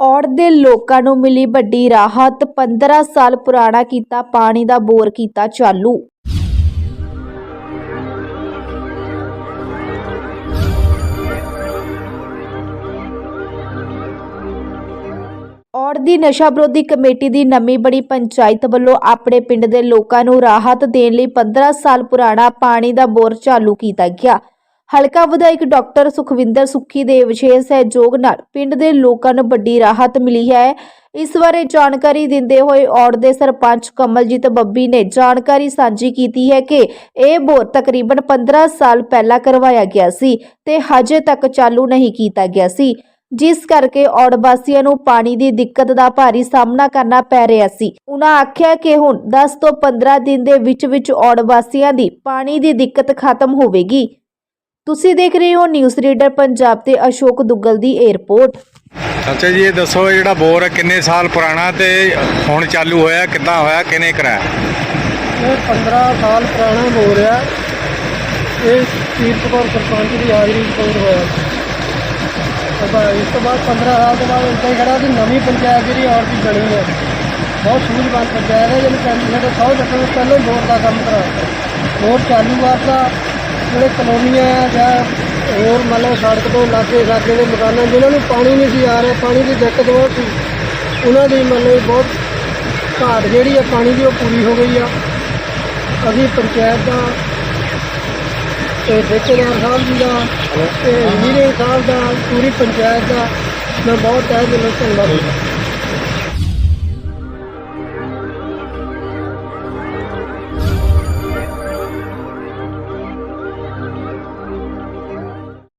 ਔੜ ਦੇ ਲੋਕਾਂ ਨੂੰ ਮਿਲੀ ਵੱਡੀ ਰਾਹਤ 15 ਸਾਲ ਪੁਰਾਣਾ ਕੀਤਾ, ਪਾਣੀ ਦਾ ਬੋਰ ਕੀਤਾ ਚਾਲੂ। ਔੜ ਦੀ ਨਸ਼ਾ ਵਿਰੋਧੀ ਕਮੇਟੀ ਦੀ ਨਵੀਂ ਬਣੀ ਪੰਚਾਇਤ ਵੱਲੋਂ ਆਪਣੇ ਪਿੰਡ ਦੇ ਲੋਕਾਂ ਨੂੰ ਰਾਹਤ ਦੇਣ ਲਈ 15 ਸਾਲ ਪੁਰਾਣਾ ਪਾਣੀ ਦਾ ਬੋਰ ਚਾਲੂ ਕੀਤਾ ਗਿਆ। ਹਲਕਾ ਵਿਧਾਇਕ ਡਾਕਟਰ ਸੁਖਵਿੰਦਰ ਸੁੱਖੀ ਦੇ ਵਿਸ਼ੇਸ਼ ਸਹਿਯੋਗ ਨਾਲ ਪਿੰਡ ਦੇ ਲੋਕਾਂ ਨੂੰ ਵੱਡੀ ਰਾਹਤ ਮਿਲੀ ਹੈ। ਇਸ ਬਾਰੇ ਜਾਣਕਾਰੀ ਦਿੰਦੇ ਹੋਏ ਔੜ ਦੇ ਸਰਪੰਚ ਕਮਲਜੀਤ ਬੱਬੀ ਨੇ ਜਾਣਕਾਰੀ ਸਾਂਝੀ ਕੀਤੀ ਹੈ ਕਿ ਇਹ ਬੋਰ ਤਕਰੀਬਨ 15 ਸਾਲ ਪਹਿਲਾਂ ਕਰਵਾਇਆ ਗਿਆ ਸੀ ਤੇ ਹਜੇ ਤੱਕ ਚਾਲੂ ਨਹੀਂ ਕੀਤਾ ਗਿਆ ਸੀ। ਜਿਸ ਕਰਕੇ ਔੜ ਵਾਸੀਆਂ ਨੂੰ ਪਾਣੀ ਦੀ ਦਿੱਕਤ ਦਾ ਭਾਰੀ ਸਾਹਮਣਾ ਕਰਨਾ ਪੈ ਰਿਹਾ ਸੀ। ਉਹਨਾਂ ਆਖਿਆ ਕਿ ਹੁਣ 10 ਤੋਂ 15 ਦਿਨ ਦੇ ਵਿੱਚ ਵਿੱਚ ਔੜ ਵਾਸੀਆਂ ਦੀ ਪਾਣੀ ਦੀ ਦਿੱਕਤ ਖਤਮ ਹੋਵੇਗੀ। ਤੁਸੀਂ ਦੇਖ ਰਹੇ ਹੋ ਨਿਊਜ਼ ਰੀਡਰ ਪੰਜਾਬ ਤੇ ਅਸ਼ੋਕ ਦੁੱਗਲ ਦੀ 에ਅਰਪੋਰਟ ਅੱਛਾ ਜੀ ਇਹ ਦੱਸੋ ਇਹ ਜਿਹੜਾ ਬੋਰ ਹੈ ਕਿੰਨੇ ਸਾਲ ਪੁਰਾਣਾ ਤੇ ਹੁਣ ਚਾਲੂ ਹੋਇਆ ਕਿੱਦਾਂ ਹੋਇਆ ਕਿਨੇ ਕਰਾਇਆ? ਇਹ 15 ਸਾਲ ਪੁਰਾਣਾ ਹੋ। ਰਿਹਾ ਇਹ ਤੀਰਥ ਕੌਰ ਸਰਪੰਚ ਦੀ ਹਾਜ਼ਰੀ ਚ ਹੋਇਆ। ਅਬਾ ਇਸ ਤੋਂ ਬਾਅਦ 15 ਸਾਲ ਤੋਂ ਬਾਅਦ ਹੀ ਖੜਾ ਸੀ ਨਵੀਂ ਪੰਚਾਇਤ ਜਿਹੜੀ ਔਰ ਦੀ ਬਣੀ ਹੈ। ਬਹੁਤ ਸੂਝਵਾਨ ਪੰਚਾਇਤ ਹੈ ਜਿਹਨੇ ਕਹਿੰਦੀ ਸਾਡੇ 100 ਜੱਟਾਂ ਤੋਂ ਪਹਿਲਾਂ ਹੀ ਬੋਰ ਦਾ ਕੰਮ ਕਰਾਇਆ ਬੋਰ ਚਾਲੂ ਕਰਤਾ ਜਿਹੜੇ ਕਲੋਨੀਆਂ ਆ ਜਾਂ ਹੋਰ ਮੰਨ ਲਓ ਸੜਕ ਤੋਂ ਲਾਗੇ ਲਾਗੇ ਦੇ ਮਕਾਨਾਂ ਜਿਨ੍ਹਾਂ ਨੂੰ ਪਾਣੀ ਨਹੀਂ ਸੀ ਆ ਰਿਹਾ ਪਾਣੀ ਦੀ ਦਿੱਕਤ ਬਹੁਤ ਸੀ ਉਹਨਾਂ ਦੀ ਮੰਨ ਲਓ ਬਹੁਤ ਘਾਟ ਜਿਹੜੀ ਆ ਪਾਣੀ ਦੀ ਉਹ ਪੂਰੀ ਹੋ ਗਈ ਆ। ਅਸੀਂ ਪੰਚਾਇਤ ਦਾ ਤੇ ਠੇਕੇਦਾਰ ਸਾਹਿਬ ਜੀ ਦਾ ਤੇ ਇੰਜੀਨੀਅਰ ਸਾਹਿਬ ਦਾ ਪੂਰੀ ਪੰਚਾਇਤ ਦਾ ਮੈਂ ਬਹੁਤ ਤਹਿ ਦਿਲੋਂ ਧੰਨਵਾਦ। ਕਰਦਾ